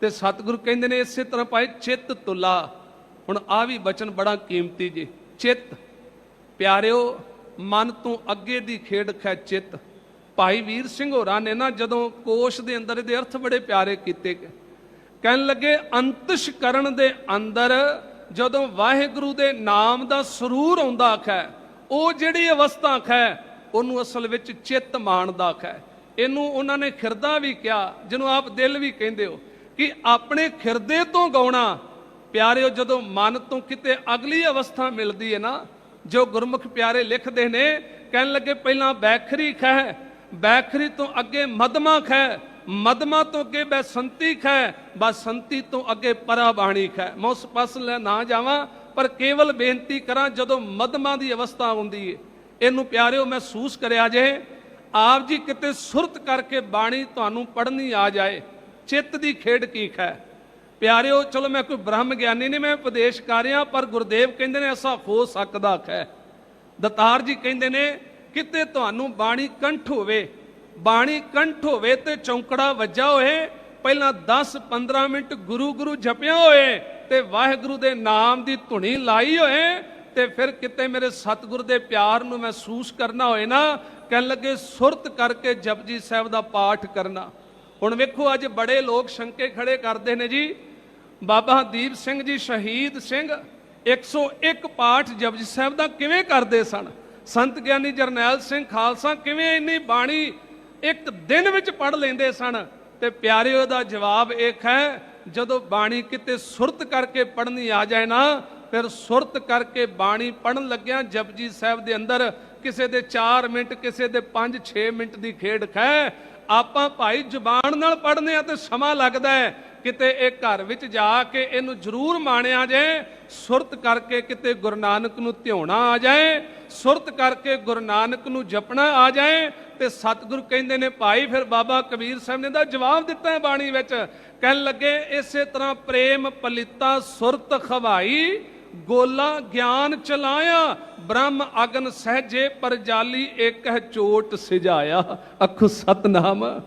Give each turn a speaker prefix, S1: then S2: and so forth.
S1: ਤੇ ਸਤਿਗੁਰੂ ਕਹਿੰਦੇ ਨੇ ਇਸੇ ਤਰ੍ਹਾਂ ਭਾਈ, ਚਿੱਤ ਤੁਲਾ। ਹੁਣ ਆ ਵੀ ਬਚਨ ਬੜਾ ਕੀਮਤੀ ਜੀ। ਚਿੱਤ, ਪਿਆਰਿਓ, ਮਨ ਤੋਂ ਅੱਗੇ ਦੀ ਖੇਡ ਖੈ ਚਿੱਤ। ਭਾਈ ਵੀਰ ਸਿੰਘ ਹੋਰਾਂ ਨੇ ਨਾ ਜਦੋਂ ਕੋਸ਼ ਦੇ ਅੰਦਰ ਇਹਦੇ ਅਰਥ ਬੜੇ ਪਿਆਰੇ ਕੀਤੇ ਗਏ। ਕਹਿਣ ਲੱਗੇ, ਅੰਤਿਸ਼ ਕਰਨ ਦੇ ਅੰਦਰ ਜਦੋਂ ਵਾਹਿਗੁਰੂ ਦੇ ਨਾਮ ਦਾ ਸਰੂਰ ਆਉਂਦਾ ਖੈ ਉਹ ਜਿਹੜੀ ਅਵਸਥਾ ਖੈ ਉਹਨੂੰ ਅਸਲ ਵਿੱਚ ਚਿੱਤ ਮਾਣਦਾ ਖੈ ਇਹਨੂੰ ਉਹਨਾਂ ਨੇ ਖਿਰਦਾ ਵੀ ਕਿਹਾ, ਜਿਹਨੂੰ ਆਪ ਦਿਲ ਵੀ ਕਹਿੰਦੇ ਹੋ। ਕਿ ਆਪਣੇ ਖਿਰਦੇ ਤੋਂ ਗਾਉਣਾ, ਪਿਆਰਿਓ, ਜਦੋਂ ਮਨ ਤੋਂ ਕਿਤੇ ਅਗਲੀ ਅਵਸਥਾ ਮਿਲਦੀ ਹੈ ਨਾ, ਜੋ ਗੁਰਮੁਖ ਪਿਆਰੇ ਲਿਖਦੇ ਨੇ, ਕਹਿਣ ਲੱਗੇ ਪਹਿਲਾਂ ਬੈਖਰੀ ਖੈ ਬੈਖਰੀ ਤੋਂ ਅੱਗੇ ਮਦਮਾ ਖੈ ਮਦਮਾ ਤੋਂ ਅੱਗੇ ਬੈਸੰਤੀ ਖੈ ਬਸੰਤੀ ਤੋਂ ਅੱਗੇ ਪਰਾ ਬਾਣੀ ਖੈ ਮੈਂ ਉਸ ਲੈ ਨਾ ਜਾਵਾਂ, ਪਰ ਕੇਵਲ ਬੇਨਤੀ ਕਰਾਂ, ਜਦੋਂ ਮਦਮਾ ਦੀ ਅਵਸਥਾ ਹੁੰਦੀ ਏ, ਇਹਨੂੰ ਪਿਆਰਿਓ ਮਹਿਸੂਸ ਕਰਿਆ ਜੇ, ਆਪ ਜੀ ਕਿਤੇ ਸੁਰਤ ਕਰਕੇ ਬਾਣੀ ਤੁਹਾਨੂੰ ਪੜ੍ਹਨੀ ਆ ਜਾਏ ਚਿੱਤ ਦੀ ਖੇਡ ਕੀ ਖੈ? ਪਿਆਰਿਓ, ਚਲੋ ਮੈਂ ਕੋਈ ਬ੍ਰਹਮ ਗਿਆਨੀ ਨਹੀਂ, ਮੈਂ ਉਪਦੇਸ਼ ਕਰ ਰਿਹਾ, ਪਰ ਗੁਰਦੇਵ ਕਹਿੰਦੇ ਨੇ ਐਸਾ ਹੋ ਸਕਦਾ ਹੈ ਦਤਾਰ ਜੀ ਕਹਿੰਦੇ ਨੇ, ਕਿਤੇ ਤੁਹਾਨੂੰ ਬਾਣੀ ਕੰਠ ਹੋਵੇ, ਬਾਣੀ ਕੰਠ ਹੋਵੇ ਤੇ ਚੌਂਕੜਾ ਵੱਜਾ ਹੋਏ, ਪਹਿਲਾਂ 10 15 ਮਿੰਟ ਗੁਰੂ ਗੁਰੂ ਜਪਿਆ ਹੋਏ ਤੇ ਵਾਹਿਗੁਰੂ ਦੇ ਨਾਮ ਦੀ ਧੁਨੀ ਲਾਈ ਹੋਏ ਤੇ ਫਿਰ ਕਿਤੇ ਮੇਰੇ ਸਤਿਗੁਰ ਦੇ ਪਿਆਰ ਨੂੰ ਮਹਿਸੂਸ ਕਰਨਾ ਹੋਏ ਨਾ, ਕਹਿਣ ਲੱਗੇ, ਸੁਰਤ ਕਰਕੇ ਜਪਜੀ ਸਾਹਿਬ ਦਾ ਪਾਠ ਕਰਨਾ। ਹੁਣ ਵੇਖੋ, ਅੱਜ ਬੜੇ ਲੋਕ ਸ਼ੰਕੇ ਖੜੇ ਕਰਦੇ ਨੇ ਜੀ। ਬਾਬਾ ਦੀਪ ਸਿੰਘ ਜੀ ਸ਼ਹੀਦ ਸਿੰਘ 101 ਪਾਠ ਜਪਜੀ ਸਾਹਿਬ ਦਾ ਕਿਵੇਂ ਕਰਦੇ ਸਨ? ਸੰਤ ਗਿਆਨੀ ਜਰਨੈਲ ਸਿੰਘ ਖਾਲਸਾ ਕਿਵੇਂ ਇੰਨੀ ਬਾਣੀ ਇੱਕ ਦਿਨ ਵਿੱਚ ਪੜ ਲੈਂਦੇ ਸਨ? ਤੇ ਪਿਆਰਿਓ ਦਾ ਜਵਾਬ ਇੱਕ ਹੈ ਜਦੋਂ ਬਾਣੀ ਕਿਤੇ ਸੁਰਤ ਕਰਕੇ ਪੜਨੀ ਆ ਜਾਏ ਨਾ, ਫਿਰ ਸੁਰਤ ਕਰਕੇ ਬਾਣੀ ਪੜਨ ਲੱਗਿਆ ਜਪਜੀ ਸਾਹਿਬ ਦੇ ਅੰਦਰ ਕਿਸੇ ਦੇ 4 ਮਿੰਟ, ਕਿਸੇ ਦੇ 5-6 ਮਿੰਟ ਦੀ ਖੇਡ ਖੈ। ਆਪਾਂ ਭਾਈ ਜ਼ੁਬਾਨ ਨਾਲ ਪੜ੍ਹਨੇ ਆ ਤੇ ਸਮਾਂ ਲੱਗਦਾ ਹੈ। ਕਿਤੇ ਇਹ ਘਰ ਵਿੱਚ ਜਾ ਕੇ ਇਹਨੂੰ ਜ਼ਰੂਰ ਮਾਣਿਆ ਜਾਏ। ਸੁਰਤ ਕਰਕੇ ਕਿਤੇ ਗੁਰੂ ਨਾਨਕ ਨੂੰ ਧਿਆਉਣਾ ਆ ਜਾਏ। ਸੁਰਤ ਕਰਕੇ ਗੁਰੂ ਨਾਨਕ ਨੂੰ ਜਪਣਾ ਆ ਜਾਏ। ਤੇ ਸਤਿਗੁਰੂ ਕਹਿੰਦੇ ਨੇ, ਭਾਈ, ਫਿਰ ਬਾਬਾ ਕਬੀਰ ਸਾਹਿਬ ਨੇ ਦਾ ਜਵਾਬ ਦਿੱਤਾ ਹੈ ਬਾਣੀ ਵਿੱਚ। ਕਹਿਣ ਲੱਗੇ, ਇਸੇ ਤਰ੍ਹਾਂ ਪ੍ਰੇਮ ਪਲਿੱਤਾ ਸੁਰਤ ਖਵਾਈ। ਗੋਲਾ ਗਿਆਨ ਚਲਾਇਆ ਬ੍ਰਹਮ ਅਗਨ ਸਹਜੇ ਪਰ ਜਾਲੀ ਇੱਕ ਚੋਟ ਸਿਜਾਇਆ। ਅਖੁ ਸਤਨਾਮ।